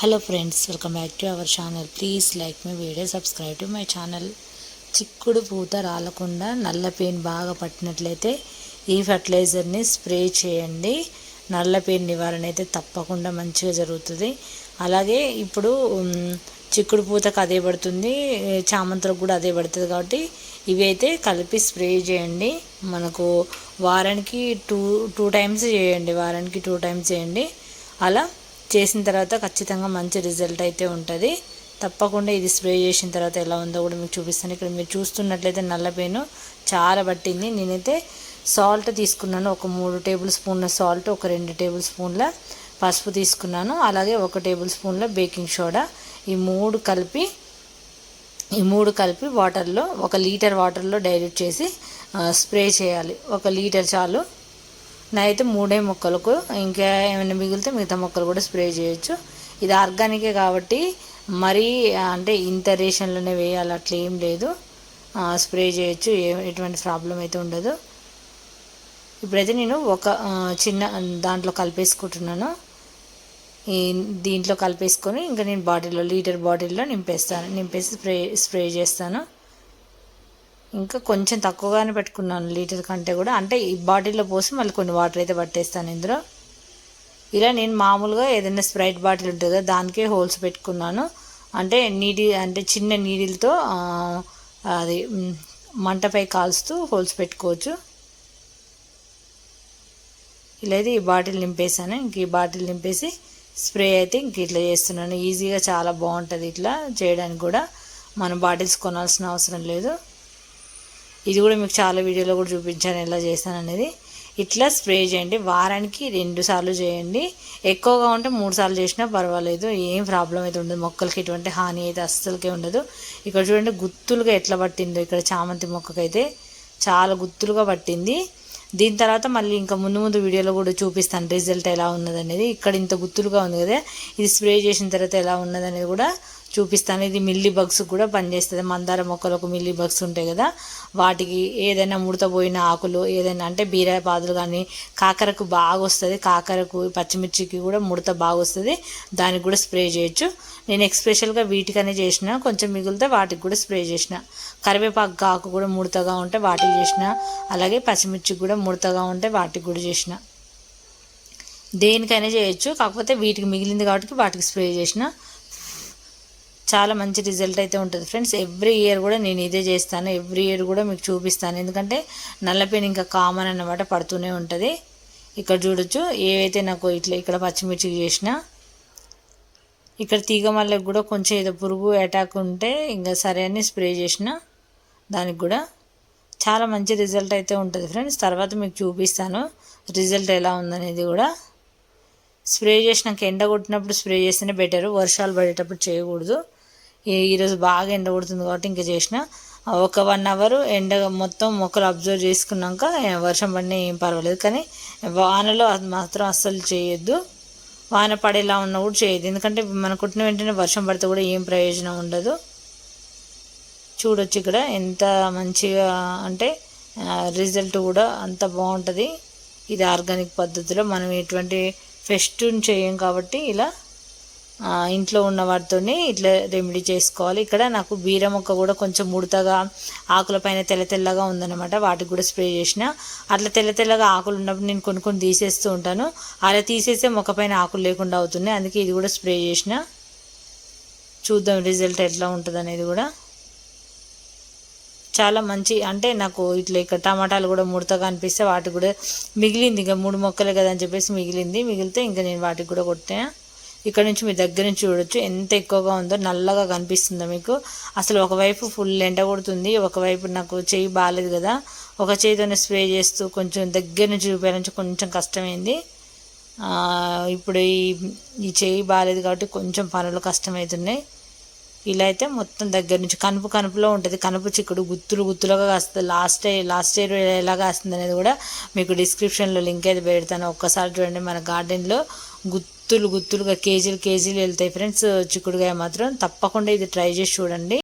Hello friends welcome back to our channel please like my video subscribe to my channel చిక్కుడు పూత రాలకుండా నల్ల pain బాగా పట్టినట్లయితే ఈ ఫర్టిలైజర్ని స్ప్రే చేయండి. నల్ల పెయిన్ నివారణ అయితే తప్పకుండా మంచిగా జరుగుతుంది. అలాగే ఇప్పుడు చిక్కుడు పూతకు అదే పడుతుంది. చామంతులకు కూడా అదే పడుతుంది కాబట్టి ఇవి అయితే కలిపి స్ప్రే చేయండి. మనకు వారానికి టూ టూ టైమ్స్ చేయండి. వారానికి టూ టైమ్స్ చేయండి. అలా చేసిన తర్వాత ఖచ్చితంగా మంచి రిజల్ట్ అయితే ఉంటుంది. తప్పకుండా ఇది స్ప్రే చేసిన తర్వాత ఎలా ఉందో కూడా మీకు చూపిస్తాను. ఇక్కడ మీరు చూస్తున్నట్లయితే నల్ల పెయిన్ చాలా పట్టింది. నేనైతే సాల్ట్ తీసుకున్నాను. ఒక మూడు టేబుల్ స్పూన్ల సాల్ట్ ఒక రెండు టేబుల్ స్పూన్ల పసుపు తీసుకున్నాను. అలాగే ఒక టేబుల్ స్పూన్ల బేకింగ్ సోడా. ఈ మూడు కలిపి ఈ మూడు కలిపి వాటర్లో ఒక లీటర్ వాటర్లో డైల్యూట్ చేసి స్ప్రే చేయాలి. ఒక లీటర్ చాలు. అయితే మూడే మొక్కలకు ఇంకా ఏమైనా మిగిలితే మిగతా మొక్కలు కూడా స్ప్రే చేయొచ్చు. ఇది ఆర్గానికే కాబట్టి మరీ అంటే ఇంత రేషన్లోనే వేయాలి అట్లా ఏం లేదు. స్ప్రే చేయొచ్చు ఏ ఎటువంటి ప్రాబ్లం అయితే ఉండదు. ఇప్పుడైతే నేను ఒక చిన్న దాంట్లో కలిపేసుకుంటున్నాను. ఈ దీంట్లో కలిపేసుకొని ఇంకా నేను బాటిల్లో లీటర్ బాటిల్లో నింపేస్తాను నింపేసి స్ప్రే స్ప్రే చేస్తాను. ఇంకా కొంచెం తక్కువగానే పెట్టుకున్నాను లీటర్ కంటే కూడా. అంటే ఈ బాటిల్లో పోసి మళ్ళీ కొన్ని వాటర్ అయితే పట్టేస్తాను ఇందులో. ఇలా నేను మామూలుగా ఏదైనా స్ప్రైట్ బాటిల్ ఉంటుంది కదా దానికే హోల్స్ పెట్టుకున్నాను. అంటే నీడి అంటే చిన్న నీడిల్తో అది మంటపై కాల్స్తూ హోల్స్ పెట్టుకోవచ్చు. ఇలా అయితే ఈ బాటిల్ నింపేసాను ఇంక ఈ బాటిల్ నింపేసి స్ప్రే అయితే ఇంక ఇట్లా చేస్తున్నాను. ఈజీగా చాలా బాగుంటుంది ఇట్లా చేయడానికి కూడా. మనం బాటిల్స్ కొనాల్సిన అవసరం లేదు. ఇది కూడా మీకు చాలా వీడియోలో కూడా చూపించాను ఎలా చేస్తాను అనేది. ఇట్లా స్ప్రే చేయండి. వారానికి రెండు సార్లు చేయండి. ఎక్కువగా ఉంటే మూడు సార్లు చేసినా పర్వాలేదు. ఏం ప్రాబ్లం అయితే ఉండదు. మొక్కలకి ఎటువంటి హాని అయితే అస్సలకే ఉండదు. ఇక్కడ చూడండి గుత్తులుగా ఎట్లా పట్టిందో. ఇక్కడ చామంతి మొక్కకైతే చాలా గుత్తులుగా పట్టింది. దీని తర్వాత మళ్ళీ ఇంకా ముందు ముందు వీడియోలో కూడా చూపిస్తాను రిజల్ట్ ఎలా ఉన్నది అనేది ఇక్కడ ఇంత గుత్తులుగా ఉంది కదా. ఇది స్ప్రే చేసిన తర్వాత ఎలా ఉన్నది అనేది కూడా చూపిస్తాను. ఇది మిల్లీ బగ్స్ కూడా పనిచేస్తుంది. మందార మొక్కలకు మిల్లీ బగ్స్ ఉంటాయి కదా. వాటికి ఏదైనా ముడతపోయిన ఆకులు ఏదైనా అంటే బీరాయ పాదులు కానీ కాకరకు బాగా వస్తుంది. కాకరకు పచ్చిమిర్చికి కూడా ముడత బాగా వస్తుంది. దానికి కూడా స్ప్రే చేయొచ్చు. నేను ఎక్స్పెషల్గా వీటికనే చేసిన. కొంచెం మిగిలితే వాటికి కూడా స్ప్రే చేసిన. కరివేపాకు ఆకు కూడా ముడతగా ఉంటే వాటికి చేసిన. అలాగే పచ్చిమిర్చికి కూడా ముడతగా ఉంటే వాటికి కూడా చేసిన. దేనికైనా చేయొచ్చు. కాకపోతే వీటికి మిగిలింది కాబట్టి వాటికి స్ప్రే చేసిన. చాలా మంచి రిజల్ట్ అయితే ఉంటుంది. ఫ్రెండ్స్ ఎవ్రీ ఇయర్ కూడా నేను ఇదే చేస్తాను. ఎవ్రీ ఇయర్ కూడా మీకు చూపిస్తాను. ఎందుకంటే నల్లపెయిన్ ఇంకా కామన్ అన్నమాట పడుతూనే ఉంటుంది. ఇక్కడ చూడొచ్చు ఏవైతే నాకు ఇట్లా ఇక్కడ పచ్చిమిర్చి చేసిన ఇక్కడ తీగమల్లకి కూడా కొంచెం ఏదో పురుగు అటాక్ ఉంటే ఇంకా సరే అని స్ప్రే చేసిన దానికి కూడా చాలా మంచి రిజల్ట్ అయితే ఉంటుంది. ఫ్రెండ్స్ తర్వాత మీకు చూపిస్తాను రిజల్ట్ ఎలా ఉందనేది కూడా. స్ప్రే చేసినాక ఎండ కొట్టినప్పుడు స్ప్రే చేస్తేనే బెటర్ వర్షాలు పడేటప్పుడు చేయకూడదు. ఈరోజు బాగా ఎండ కొడుతుంది కాబట్టి ఇంకా చేసిన. ఒక వన్ అవర్ ఎండ మొత్తం మొక్కలు అబ్జర్వ్ చేసుకున్నాక వర్షం పడినా ఏం పర్వాలేదు. కానీ వానలో అది మాత్రం అస్సలు చేయొద్దు. వాన పడేలా ఉన్నా కూడా చేయదు ఎందుకంటే మన కుట్టిన వెంటనే వర్షం పడితే కూడా ఏం ప్రయోజనం ఉండదు. చూడొచ్చు ఇక్కడ ఎంత మంచిగా అంటే రిజల్ట్ కూడా అంత బాగుంటుంది. ఇది ఆర్గానిక్ పద్ధతిలో మనం ఎటువంటి ఫెస్ట్ని చేయం కాబట్టి ఇలా ఇంట్లో ఉన్న వాటితోనే ఇట్లా రెమెడీ చేసుకోవాలి. ఇక్కడ నాకు బీర మొక్క కూడా కొంచెం ముడతగా ఆకుల పైన తెల్ల తెల్లగా ఉందన్నమాట. వాటికి కూడా స్ప్రే చేసిన. అట్లా తెల్ల తెల్లగా ఆకులు ఉన్నప్పుడు నేను కొన్ని కొన్ని తీసేస్తూ ఉంటాను. అలా తీసేస్తే మొక్క పైన ఆకులు లేకుండా అవుతున్నాయి. అందుకే ఇది కూడా స్ప్రే చేసిన. చూద్దాం రిజల్ట్ ఎట్లా ఉంటుంది అనేది కూడా. చాలా మంచి అంటే నాకు ఇట్లా ఇక్కడ టమాటాలు కూడా ముడతగా అనిపిస్తే వాటికి కూడా మిగిలింది. ఇంకా మూడు మొక్కలే కదా అని చెప్పేసి మిగిలింది. మిగిలితే ఇంకా నేను వాటికి కూడా కొట్టాను ఇక్కడ నుంచి మీ దగ్గర నుంచి చూడొచ్చు. ఎంత ఎక్కువగా ఉందో నల్లగా కనిపిస్తుందో మీకు. అసలు ఒకవైపు ఫుల్ ఎండ కొడుతుంది ఒకవైపు నాకు చేయి బాగాలేదు కదా. ఒక చేయితోనే స్ప్రే చేస్తూ కొంచెం దగ్గర నుంచి చూపించాలని కొంచెం కష్టమైంది. ఇప్పుడు ఈ ఈ చేయి బాగాలేదు కాబట్టి కొంచెం పనులు కష్టమవుతున్నాయి ఇలా అయితే మొత్తం దగ్గర నుంచి కనుపు కనుపులో ఉంటుంది. కనుపు చిక్కుడు గుత్తులు గుత్తులుగా కాస్తుంది. లాస్ట్ లాస్ట్ ఇయర్ ఎలా కాస్తుంది అనేది కూడా మీకు డిస్క్రిప్షన్లో లింక్ అయితే పెడతాను. ఒక్కసారి చూడండి మన గార్డెన్లో గుత్తు గుత్తులు గుత్తులుగా కేజీలు కేజీలు వెళ్తాయి. ఫ్రెండ్స్ చిక్కుడుగాయ మాత్రం తప్పకుండా ఇది ట్రై చేసి చూడండి.